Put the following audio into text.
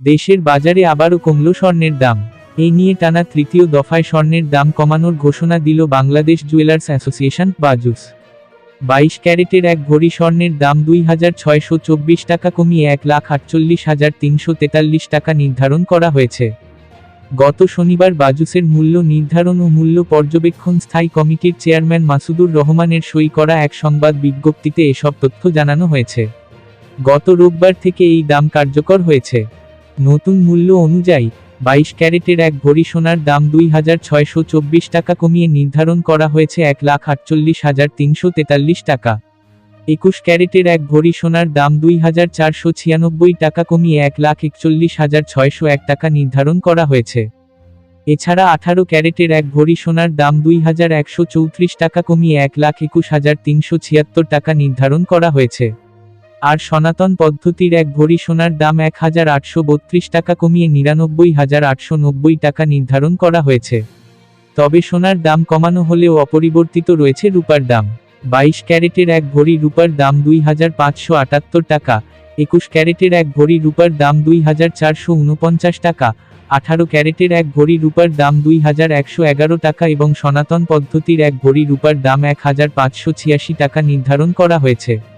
দেশের বাজারে আবারও কমল স্বর্ণের দাম। এই নিয়ে টানা তৃতীয় দফায় স্বর্ণের দাম কমানোর ঘোষণা দিল বাংলাদেশ জুয়েলার্স অ্যাসোসিয়েশন, বাজুস। বাইশ ক্যারেটের এক ভরি স্বর্ণের দাম দুই হাজার ছয়শো চব্বিশ টাকা কমিয়ে এক লাখ আটচল্লিশ হাজার তিনশো তেতাল্লিশ টাকা নির্ধারণ করা হয়েছে। গত শনিবার বাজুসের মূল্য নির্ধারণ ও মূল্য পর্যবেক্ষণ স্থায়ী কমিটির চেয়ারম্যান মাসুদুর রহমানের সই করা এক সংবাদ বিজ্ঞপ্তিতে এসব তথ্য জানানো হয়েছে। গত রোববার থেকে এই দাম কার্যকর হয়েছে। নতুন মূল্য অনুযায়ী, বাইশ ক্যারেটের এক ভরি সোনার দাম দুই হাজার ছয়শো চব্বিশ টাকা কমিয়ে নির্ধারণ করা হয়েছে এক লাখ আটচল্লিশ হাজার তিনশো তেতাল্লিশ টাকা। একুশ ক্যারেটের এক ভরি সোনার দাম দুই হাজার চারশো ছিয়ানব্বই টাকা কমিয়ে এক লাখ একচল্লিশ হাজার ছয়শো এক টাকা নির্ধারণ করা হয়েছে। এছাড়া আঠারো ক্যারেটের এক ভরি সোনার দাম দুই হাজার একশো চৌত্রিশ টাকা কমিয়ে এক লাখ একুশ হাজার তিনশো ছিয়াত্তর টাকা নির্ধারণ করা হয়েছে। আর সনাতন পদ্ধতির এক ভরি সোনার দাম এক হাজার আটশো বত্রিশ টাকা কমিয়ে নিরানব্বই হাজার আটশো নব্বই টাকা নির্ধারণ করা হয়েছে। তবে সোনার দাম কমানো হলেও অপরিবর্তিত রয়েছে রূপার দাম। বাইশ ক্যারেটের এক ভরি রূপার দাম দুই হাজার পাঁচশো আটাত্তর টাকা, একুশ ক্যারেটের এক ভরি রূপার দাম দুই হাজার চারশো উনপঞ্চাশ টাকা, আঠারো ক্যারেটের এক ভরি রূপার দাম দুই হাজার একশো এগারো টাকা এবং সনাতন পদ্ধতির এক ভরি রূপার দাম এক হাজার পাঁচশো ছিয়াশি টাকা নির্ধারণ করা হয়েছে।